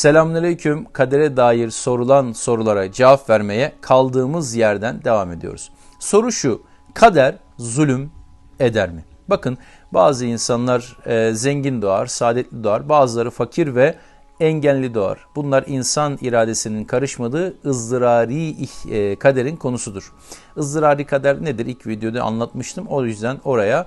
Selamünaleyküm. Kadere dair sorulan sorulara cevap vermeye kaldığımız yerden devam ediyoruz. Soru şu. Kader zulüm eder mi? Bakın bazı insanlar e, zengin doğar, saadetli doğar. Bazıları fakir ve engelli doğar. Bunlar insan iradesinin karışmadığı ızdırari e, kaderin konusudur. Izdırari kader nedir? İlk videoda anlatmıştım. O yüzden oraya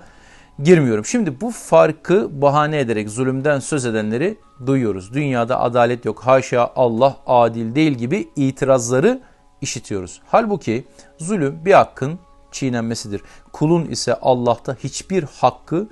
girmiyorum. Şimdi bu farkı bahane ederek zulümden söz edenleri duyuyoruz. Dünyada adalet yok. Haşa Allah adil değil gibi itirazları işitiyoruz. Halbuki zulüm bir hakkın çiğnenmesidir. Kulun ise Allah'ta hiçbir hakkı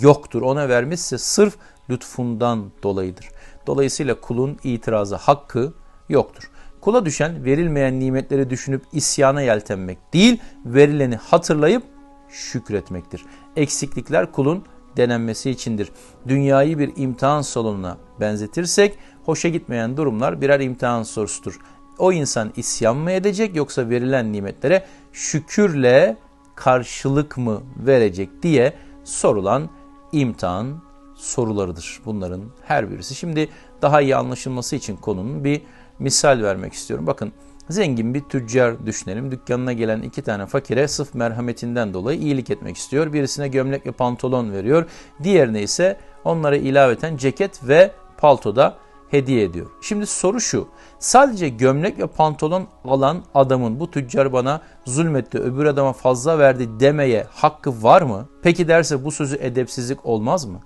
yoktur. Ona vermişse sırf lütfundan dolayıdır. Dolayısıyla kulun itirazı hakkı yoktur. Kula düşen verilmeyen nimetleri düşünüp isyana yeltenmek değil, verileni hatırlayıp şükretmektir. Eksiklikler kulun denenmesi içindir. Dünyayı bir imtihan salonuna benzetirsek hoşa gitmeyen durumlar birer imtihan sorusudur. O insan isyan mı edecek yoksa verilen nimetlere şükürle karşılık mı verecek diye sorulan imtihan sorularıdır bunların her birisi. Şimdi daha iyi anlaşılması için konunun bir misal vermek istiyorum. Bakın zengin bir tüccar düşünelim. Dükkanına gelen iki tane fakire sırf merhametinden dolayı iyilik etmek istiyor. Birisine gömlek ve pantolon veriyor. Diğerine ise onlara ilaveten ceket ve paltoda hediye ediyor. Şimdi soru şu. Sadece gömlek ve pantolon alan adamın bu tüccar bana zulmetti, öbür adama fazla verdi demeye hakkı var mı? Peki derse bu sözü edepsizlik olmaz mı?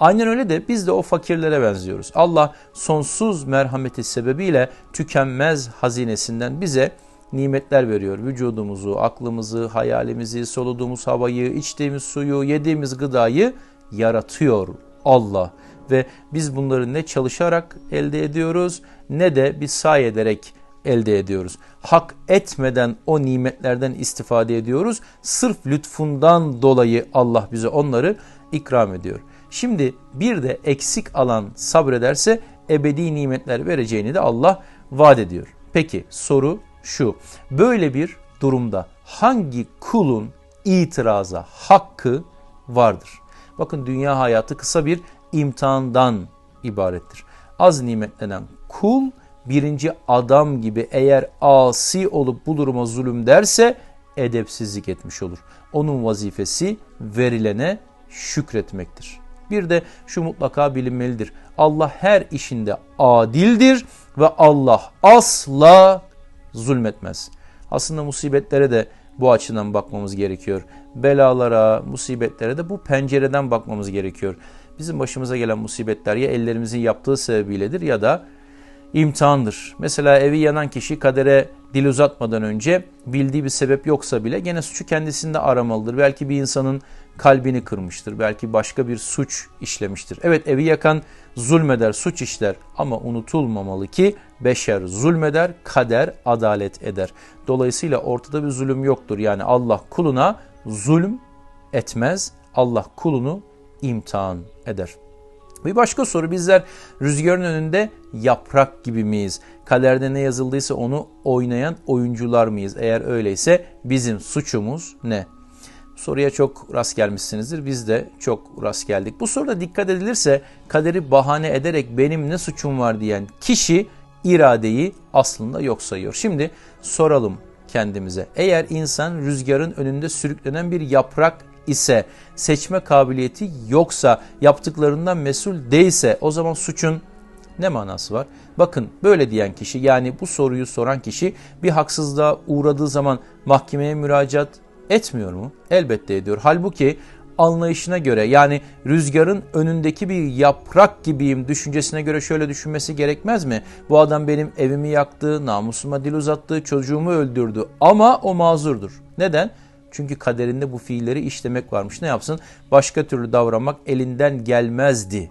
Aynen öyle de biz de o fakirlere benziyoruz. Allah sonsuz merhameti sebebiyle tükenmez hazinesinden bize nimetler veriyor. Vücudumuzu, aklımızı, hayalimizi, soluduğumuz havayı, içtiğimiz suyu, yediğimiz gıdayı yaratıyor Allah. Ve biz bunları ne çalışarak elde ediyoruz ne de bir say ederek elde ediyoruz. Hak etmeden o nimetlerden istifade ediyoruz. Sırf lütfundan dolayı Allah bize onları ikram ediyor. Şimdi bir de eksik alan sabrederse ebedi nimetler vereceğini de Allah vaat ediyor. Peki soru şu. Böyle bir durumda hangi kulun itiraza hakkı vardır? Bakın dünya hayatı kısa bir imtihandan ibarettir. Az nimetlenen kul birinci adam gibi eğer asi olup bu duruma zulüm derse edepsizlik etmiş olur. Onun vazifesi verilene şükretmektir. Bir de şu mutlaka bilinmelidir. Allah her işinde adildir ve Allah asla zulmetmez. Aslında musibetlere de bu açıdan bakmamız gerekiyor. Belalara, musibetlere de bu pencereden bakmamız gerekiyor. Bizim başımıza gelen musibetler ya ellerimizin yaptığı sebebiyledir ya da imtihandır. Mesela evi yanan kişi kadere dil uzatmadan önce bildiği bir sebep yoksa bile gene suçu kendisinde aramalıdır. Belki bir insanın kalbini kırmıştır. Belki başka bir suç işlemiştir. Evet evi yakan zulmeder, suç işler ama unutulmamalı ki beşer zulmeder, kader adalet eder. Dolayısıyla ortada bir zulüm yoktur. Yani Allah kuluna zulüm etmez. Allah kulunu imtihan eder. Bir başka soru bizler rüzgarın önünde yaprak gibi miyiz? Kaderde ne yazıldıysa onu oynayan oyuncular mıyız? Eğer öyleyse bizim suçumuz ne? Soruya çok rast gelmişsinizdir. Biz de çok rast geldik. Bu soruda dikkat edilirse kaderi bahane ederek benim ne suçum var diyen kişi iradeyi aslında yok sayıyor. Şimdi soralım kendimize. Eğer insan rüzgarın önünde sürüklenen bir yaprak ise, seçme kabiliyeti yoksa, yaptıklarından mesul değilse o zaman suçun ne manası var? Bakın böyle diyen kişi yani bu soruyu soran kişi bir haksızlığa uğradığı zaman mahkemeye müracaat etmiyor mu? Elbette ediyor. Halbuki anlayışına göre yani rüzgarın önündeki bir yaprak gibiyim düşüncesine göre şöyle düşünmesi gerekmez mi? Bu adam benim evimi yaktı, namusuma dil uzattı, çocuğumu öldürdü ama o mazurdur. Neden? Çünkü kaderinde bu fiilleri işlemek varmış. Ne yapsın? Başka türlü davranmak elinden gelmezdi.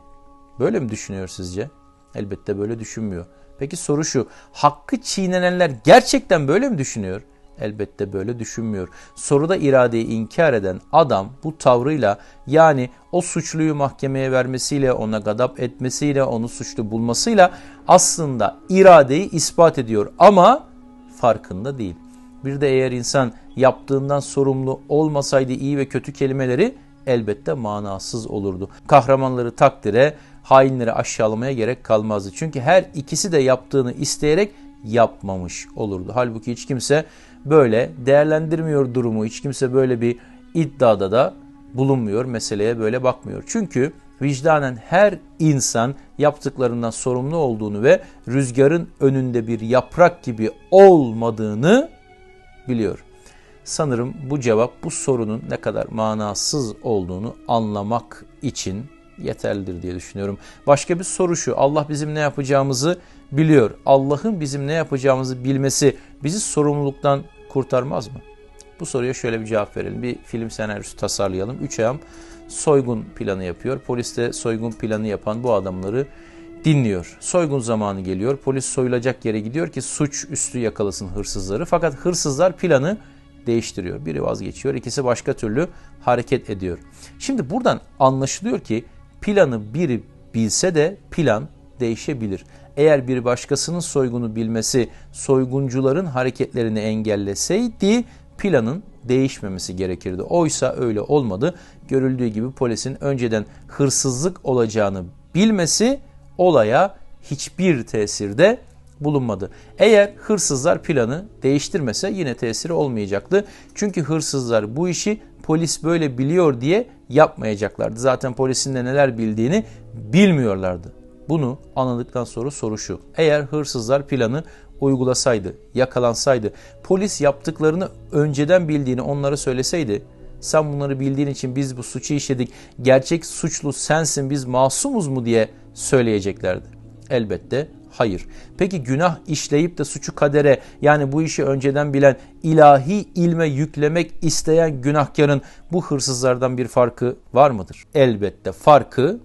Böyle mi düşünüyor sizce? Elbette böyle düşünmüyor. Peki soru şu. Hakkı çiğnenenler gerçekten böyle mi düşünüyor? Elbette böyle düşünmüyor. Soruda iradeyi inkar eden adam bu tavrıyla yani o suçluyu mahkemeye vermesiyle, ona gadap etmesiyle, onu suçlu bulmasıyla aslında iradeyi ispat ediyor ama farkında değil. Bir de eğer insan yaptığından sorumlu olmasaydı iyi ve kötü kelimeleri elbette manasız olurdu. Kahramanları takdire, hainleri aşağılamaya gerek kalmazdı. Çünkü her ikisi de yaptığını isteyerek yapmamış olurdu. Halbuki hiç kimse böyle değerlendirmiyor durumu. Hiç kimse böyle bir iddiada da bulunmuyor. Meseleye böyle bakmıyor. Çünkü vicdanen her insan yaptıklarından sorumlu olduğunu ve rüzgarın önünde bir yaprak gibi olmadığını biliyor. Sanırım bu cevap bu sorunun ne kadar manasız olduğunu anlamak için yeterlidir diye düşünüyorum. Başka bir soru şu. Allah bizim ne yapacağımızı biliyor. Allah'ın bizim ne yapacağımızı bilmesi bizi sorumluluktan kurtarmaz mı? Bu soruya şöyle bir cevap verelim. Bir film senaryosu tasarlayalım. Üç ayam soygun planı yapıyor. Polis de soygun planı yapan bu adamları dinliyor. Soygun zamanı geliyor. Polis soyulacak yere gidiyor ki suç üstü yakalasın hırsızları. Fakat hırsızlar planı değiştiriyor. Biri vazgeçiyor, ikisi başka türlü hareket ediyor. Şimdi buradan anlaşılıyor ki planı biri bilse de plan değişebilir. Eğer bir başkasının soygunu bilmesi soyguncuların hareketlerini engelleseydi planın değişmemesi gerekirdi. Oysa öyle olmadı. Görüldüğü gibi polisin önceden hırsızlık olacağını bilmesi olaya hiçbir tesirde bulunmadı. Eğer hırsızlar planı değiştirmese yine tesiri olmayacaktı. Çünkü hırsızlar bu işi polis böyle biliyor diye yapmayacaklardı. Zaten polisin de neler bildiğini bilmiyorlardı. Bunu anladıktan sonra soru şu. Eğer hırsızlar planı uygulasaydı, yakalansaydı, polis yaptıklarını önceden bildiğini onlara söyleseydi, sen bunları bildiğin için biz bu suçu işledik, gerçek suçlu sensin, biz masumuz mu diye söyleyeceklerdi. Elbette hayır. Peki günah işleyip de suçu kadere yani bu işi önceden bilen ilahi ilme yüklemek isteyen günahkarın bu hırsızlardan bir farkı var mıdır? Elbette farkı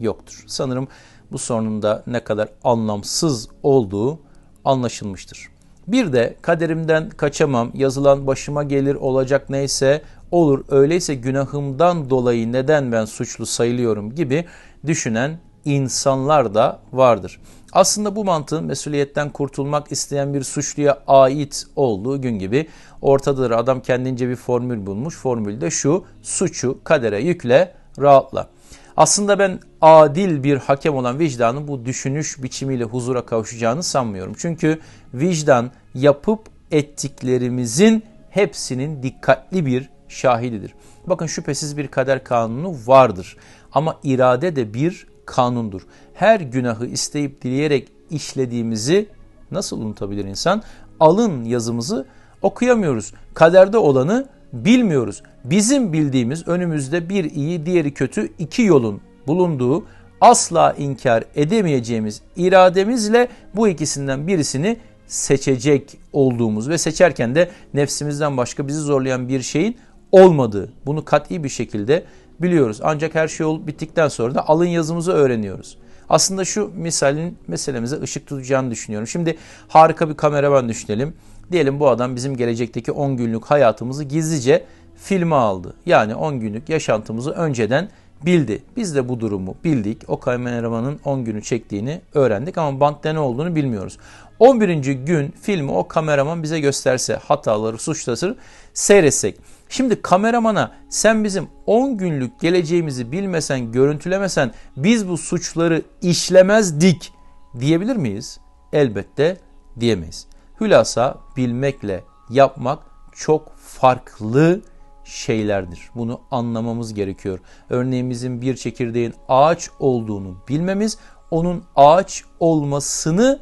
yoktur. Sanırım bu sorunun da ne kadar anlamsız olduğu anlaşılmıştır. Bir de kaderimden kaçamam, yazılan başıma gelir olacak neyse olur, öyleyse günahımdan dolayı neden ben suçlu sayılıyorum gibi düşünen insanlar da vardır. Aslında bu mantığın mesuliyetten kurtulmak isteyen bir suçluya ait olduğu gün gibi ortadadır. Adam kendince bir formül bulmuş. Formül de şu, suçu kadere yükle, rahatla. Aslında ben adil bir hakem olan vicdanın bu düşünüş biçimiyle huzura kavuşacağını sanmıyorum. Çünkü vicdan yapıp ettiklerimizin hepsinin dikkatli bir şahididir. Bakın şüphesiz bir kader kanunu vardır. Ama irade de bir kanundur. Her günahı isteyip dileyerek işlediğimizi nasıl unutabilir insan? Alın yazımızı okuyamıyoruz. Kaderde olanı bilmiyoruz. Bizim bildiğimiz önümüzde bir iyi diğeri kötü iki yolun bulunduğu asla inkar edemeyeceğimiz irademizle bu ikisinden birisini seçecek olduğumuz ve seçerken de nefsimizden başka bizi zorlayan bir şeyin olmadığı bunu kat'i bir şekilde biliyoruz. Ancak her şey olup bittikten sonra da alın yazımızı öğreniyoruz. Aslında şu misalin meselemize ışık tutacağını düşünüyorum. Şimdi harika bir kameraman düşünelim. Diyelim bu adam bizim gelecekteki 10 günlük hayatımızı gizlice filme aldı. Yani 10 günlük yaşantımızı önceden bildi. Biz de bu durumu bildik. O kameramanın 10 günü çektiğini öğrendik ama bantta ne olduğunu bilmiyoruz. 11. gün filmi o kameraman bize gösterse hataları, suçları seyretsek. Şimdi kameramana sen bizim 10 günlük geleceğimizi bilmesen, görüntülemesen biz bu suçları işlemezdik diyebilir miyiz? Elbette diyemeyiz. Hülasa bilmekle yapmak çok farklı şeylerdir. Bunu anlamamız gerekiyor. Örneğimizin bir çekirdeğin ağaç olduğunu bilmemiz onun ağaç olmasını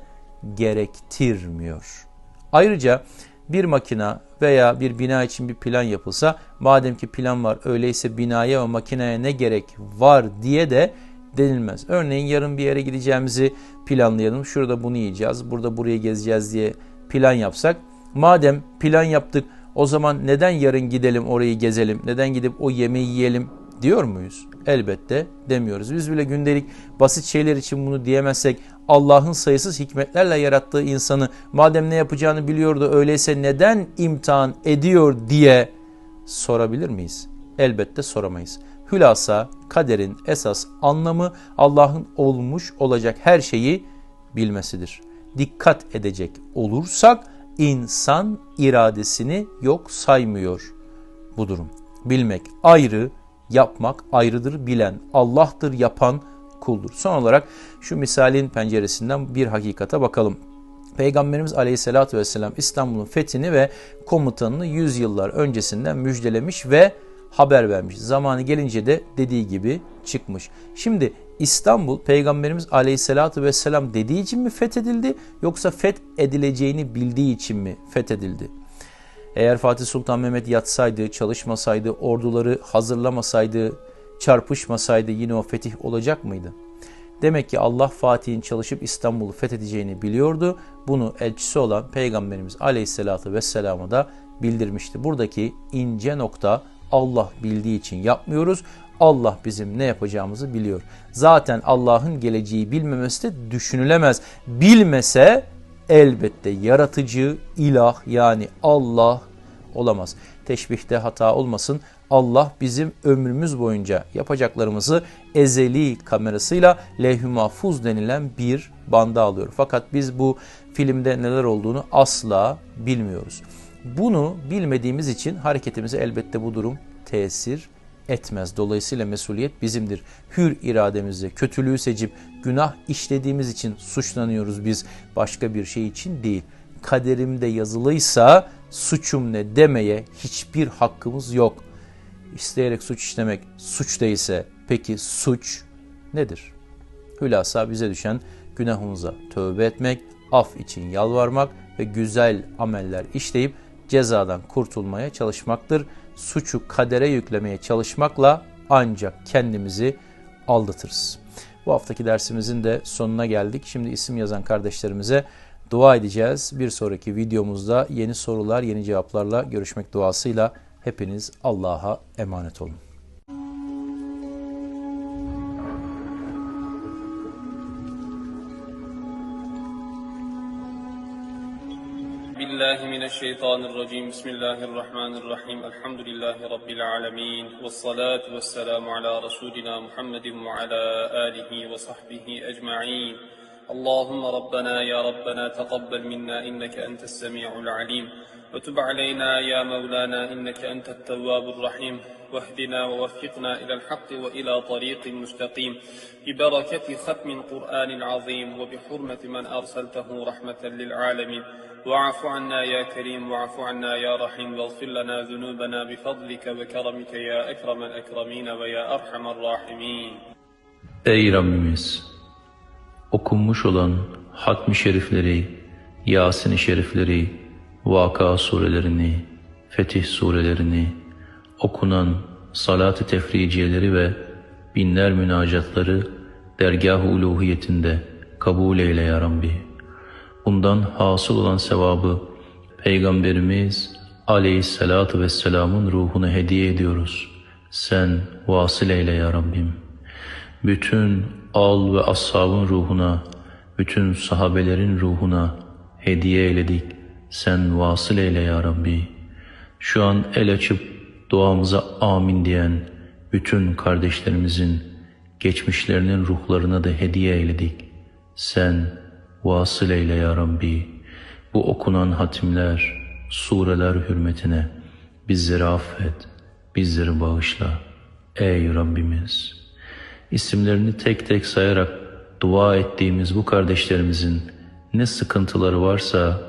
gerektirmiyor. Ayrıca bir makina veya bir bina için bir plan yapılsa madem ki plan var öyleyse binaya ve makineye ne gerek var diye de denilmez. Örneğin yarın bir yere gideceğimizi planlayalım. Şurada bunu yiyeceğiz, burada buraya gezeceğiz diye plan yapsak. Madem plan yaptık o zaman neden yarın gidelim orayı gezelim, neden gidip o yemeği yiyelim diyor muyuz? Elbette demiyoruz. Biz bile gündelik basit şeyler için bunu diyemezsek Allah'ın sayısız hikmetlerle yarattığı insanı madem ne yapacağını biliyordu öyleyse neden imtihan ediyor diye sorabilir miyiz? Elbette soramayız. Hülasa kaderin esas anlamı Allah'ın olmuş olacak her şeyi bilmesidir. Dikkat edecek olursak insan iradesini yok saymıyor bu durum. Bilmek ayrı, yapmak ayrıdır bilen Allah'tır yapan kuldur. Son olarak şu misalin penceresinden bir hakikate bakalım. Peygamberimiz Aleyhisselatü Vesselam İstanbul'un fethini ve komutanını yüzyıllar öncesinden müjdelemiş ve haber vermiş. Zamanı gelince de dediği gibi çıkmış. Şimdi İstanbul Peygamberimiz Aleyhisselatü Vesselam dediği için mi fethedildi yoksa fethedileceğini bildiği için mi fethedildi? Eğer Fatih Sultan Mehmet yatsaydı, çalışmasaydı, orduları hazırlamasaydı, çarpışmasaydı yine o fetih olacak mıydı? Demek ki Allah Fatih'in çalışıp İstanbul'u fethedeceğini biliyordu. Bunu elçisi olan Peygamberimiz Aleyhisselatü Vesselam'a da bildirmişti. Buradaki ince nokta Allah bildiği için yapmıyoruz. Allah bizim ne yapacağımızı biliyor. Zaten Allah'ın geleceği bilmemesi de düşünülemez. Bilmese elbette yaratıcı, ilah yani Allah olamaz. Teşbihte hata olmasın. Allah bizim ömrümüz boyunca yapacaklarımızı ezeli kamerasıyla levh-i mahfuz denilen bir banda alıyor. Fakat biz bu filmde neler olduğunu asla bilmiyoruz. Bunu bilmediğimiz için hareketimize elbette bu durum tesir etmez. Dolayısıyla mesuliyet bizimdir. Hür irademizle kötülüğü seçip günah işlediğimiz için suçlanıyoruz biz. Başka bir şey için değil. Kaderimde yazılıysa suçum ne demeye hiçbir hakkımız yok. İsteyerek suç işlemek suç değilse peki suç nedir? Hülasa bize düşen günahımıza tövbe etmek, af için yalvarmak ve güzel ameller işleyip cezadan kurtulmaya çalışmaktır. Suçu kadere yüklemeye çalışmakla ancak kendimizi aldatırız. Bu haftaki dersimizin de sonuna geldik. Şimdi isim yazan kardeşlerimize dua edeceğiz. Bir sonraki videomuzda yeni sorular, yeni cevaplarla görüşmek duasıyla hepiniz Allah'a emanet olun. بالله من الشيطان الرجيم بسم الله الرحمن الرحيم الحمد لله رب العالمين والصلاة والسلام على رسولنا محمد وعلى آله وصحبه أجمعين اللهم ربنا يا ربنا تقبل منا إنك أنت السميع العليم وتب علينا يا مولانا إنك أنت التواب الرحيم واهدنا ووفقنا إلى الحق وإلى طريق مستقيم ببركة ختم القرآن العظيم وبحرمة من أرسلته رحمة للعالمين واعف عنا يا كريم واعف عنا يا رحيم واغفر لنا ذنوبنا بفضلك وكرمك يا أكرم الأكرمين ويا أرحم الراحمين Ey Rabbimiz! Okunmuş olan hatmi şerifleri, Yasin-i şerifleri, Vaka surelerini, Fetih surelerini, okunan salat-ı tefriciyeleri ve binler münacatları dergah-ı uluhiyetinde kabul eyle ya Rabbi. Bundan hasıl olan sevabı Peygamberimiz aleyhissalatu vesselamın ruhuna hediye ediyoruz. Sen vasıl eyle ya Rabbim. Bütün al ve ashabın ruhuna, bütün sahabelerin ruhuna hediye eyledik. Sen vasıl eyle ya Rabbi. Şu an el açıp duamıza amin diyen bütün kardeşlerimizin geçmişlerinin ruhlarına da hediye eyledik. Sen vasıl eyle ya Rabbi. Bu okunan hatimler, sureler hürmetine bizleri affet, bizleri bağışla. Ey Rabbimiz! İsimlerini tek tek sayarak dua ettiğimiz bu kardeşlerimizin ne sıkıntıları varsa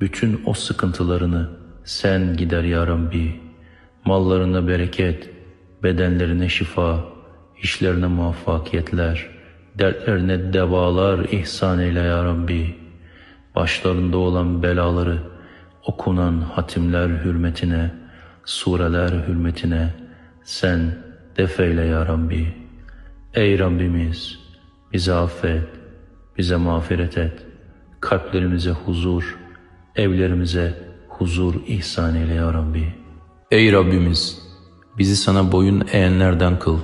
bütün o sıkıntılarını sen gider ya Rabbi. Mallarına bereket, bedenlerine şifa, işlerine muvaffakiyetler, dertlerine devalar ihsan eyle ya Rabbi. Başlarında olan belaları okunan hatimler hürmetine, sureler hürmetine sen defeyle ya Rabbi. Ey Rabbimiz bizi affet, bize mağfiret et, kalplerimize huzur, evlerimize huzur ihsan eyle ya Rabbi. Ey Rabbimiz bizi sana boyun eğenlerden kıl.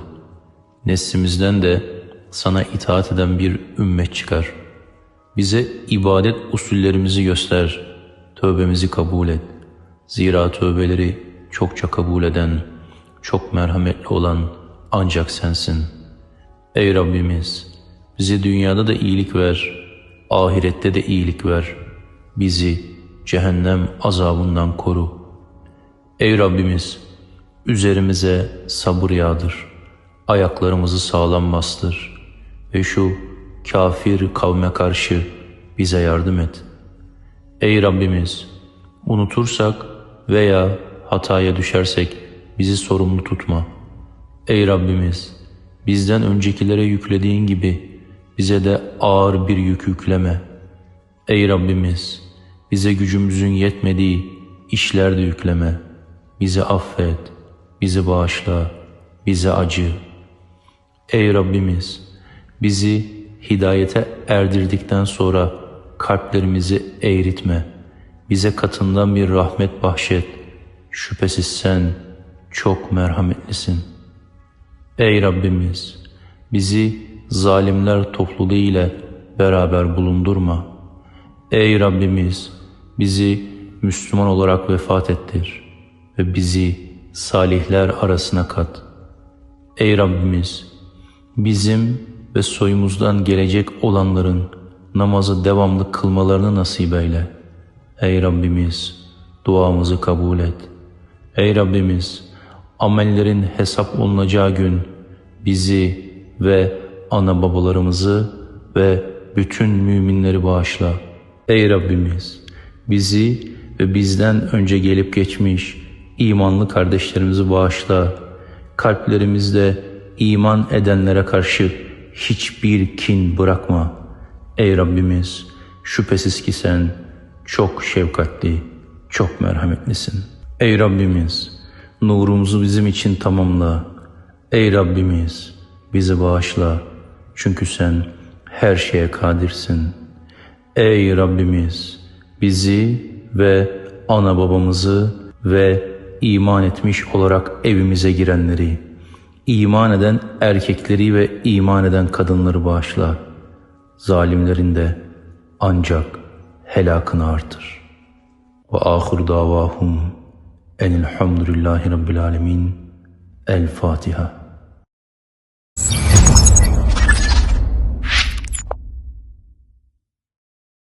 Neslimizden de sana itaat eden bir ümmet çıkar. Bize ibadet usullerimizi göster, tövbemizi kabul et. Zira tövbeleri çokça kabul eden, çok merhametli olan ancak sensin. Ey Rabbimiz, bize dünyada da iyilik ver, ahirette de iyilik ver. Bizi cehennem azabından koru. Ey Rabbimiz, üzerimize sabır yağdır, ayaklarımızı sağlam bastır. ve şu kafir kavme karşı bize yardım et. Ey Rabbimiz! Unutursak veya hataya düşersek bizi sorumlu tutma. Ey Rabbimiz! Bizden öncekilere yüklediğin gibi bize de ağır bir yük yükleme. Ey Rabbimiz! Bize gücümüzün yetmediği işler de yükleme. Bizi affet, bizi bağışla, bize acı. Ey Rabbimiz! Bizi hidayete erdirdikten sonra kalplerimizi eğritme. Bize katından bir rahmet bahşet. Şüphesiz sen çok merhametlisin. Ey Rabbimiz! Bizi zalimler topluluğu ile beraber bulundurma. Ey Rabbimiz! Bizi Müslüman olarak vefat ettir ve bizi salihler arasına kat. Ey Rabbimiz! Bizim ve soyumuzdan gelecek olanların namazı devamlı kılmalarını nasip eyle. Ey Rabbimiz! Duamızı kabul et. Ey Rabbimiz! Amellerin hesap olunacağı gün bizi ve ana babalarımızı ve bütün müminleri bağışla. Ey Rabbimiz! Bizi ve bizden önce gelip geçmiş imanlı kardeşlerimizi bağışla. Kalplerimizde iman edenlere karşı hiçbir kin bırakma. Ey Rabbimiz! Şüphesiz ki sen çok şefkatli, çok merhametlisin. Ey Rabbimiz! Nurumuzu bizim için tamamla. Ey Rabbimiz! Bizi bağışla. Çünkü sen her şeye kadirsin. Ey Rabbimiz! Bizi ve ana babamızı ve iman etmiş olarak evimize girenleri, iman eden erkekleri ve iman eden kadınları bağışla. Zalimlerin de ancak helakını artır. Ve ahir davahum enilhamdülillahi rabbil alemin. El Fatiha.